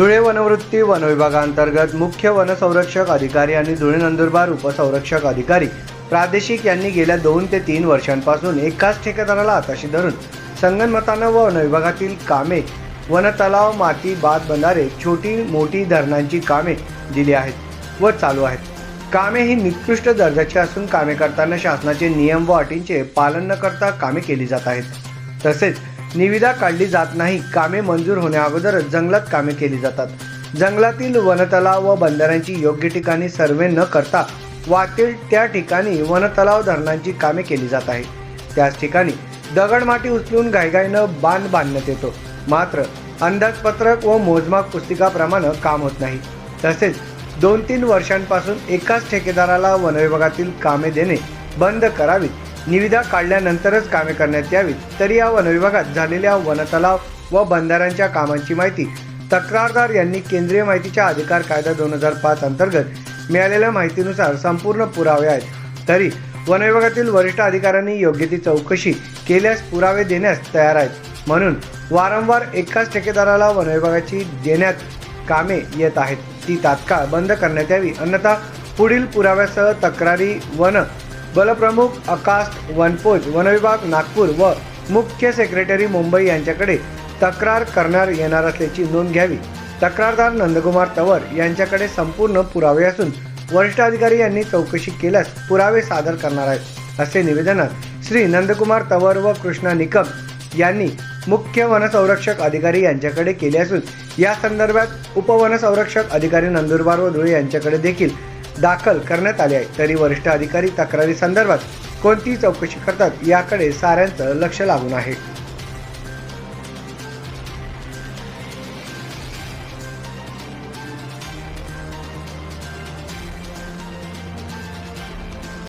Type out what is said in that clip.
धुळे वनवृत्ती वनविभागांतर्गत मुख्य वनसंरक्षक अधिकारी आणि धुळे नंदुरबार उपसंरक्षक अधिकारी प्रादेशिक यांनी गेल्या दोन ते तीन वर्षांपासून एकाच ठेकेदाराला हाताशी धरून संगनमतानं व वन विभागातील कामे वनतलाव माती बाद बंधारे छोटी मोठी धरणांची कामे दिली आहेत व चालू आहेत. कामे ही निकृष्ट दर्जाची असून कामे करताना शासनाचे नियम व अटींचे पालन न करता कामे केली जात आहेत. तसेच निविदा काढली जात नाही. कामे मंजूर होण्याअगोदर जंगलात कामे केली जातात. जंगलातील वनतलाव व बंधाऱ्यांची योग्य ठिकाणी सर्वे न करता वाटेल त्या ठिकाणी वनतलाव धरणांची कामे केली जात आहे त्याच ठिकाणी दगडमाटी उचलून घाईघाईनं बांध बांधण्यात येतो. मात्र अंदाजपत्रक व मोजमाप पुस्तिकाप्रमाणे काम होत नाही. तसेच दोन तीन वर्षांपासून एकाच ठेकेदाराला वनविभागातील कामे देणे बंद करावीत निविदा काढल्यानंतरच कामे करण्यात यावीत. तरी या वनविभागात झालेल्या वनतलाव व बंधाऱ्यांच्या कामांची माहिती तक्रारदार यांनी केंद्रीय माहितीच्या अधिकार कायदा दोन हजार पाच अंतर्गत मिळालेल्या माहितीनुसार संपूर्ण पुरावे आहेत. तरी वनविभागातील वरिष्ठ अधिकाऱ्यांनी योग्य ती चौकशी केल्यास पुरावे देण्यास तयार आहेत. म्हणून वारंवार एकाच ठेकेदाराला वनविभागाची देण्यात कामे येत आहेत. ती तात्काळ बंद करण्यात यावी. अन्यथा पुढील पुराव्यासह तक्रारी वन बलप्रमुख आकाश वनपोज वनविभाग नागपूर व मुख्य सेक्रेटरी मुंबई यांच्याकडे तक्रार करणार येणार असल्याची नोंद घ्यावी. तक्रारदार नंदकुमार तवर यांच्याकडे संपूर्ण पुरावे असून वरिष्ठ अधिकारी यांनी चौकशी केल्यास पुरावे सादर करणार आहेत असे निवेदनात श्री नंदकुमार तवर व कृष्णा निकम यांनी मुख्य वनसंरक्षक अधिकारी यांच्याकडे केले असून या संदर्भात उपवनसंरक्षक अधिकारी नंदुरबार व धुळे यांच्याकडे देखील दाखल करण्यात आले आहे. तरी वरिष्ठ अधिकारी तक्रारी संदर्भात कोणती चौकशी करतात याकडे साऱ्यांचं लक्ष लागून आहे.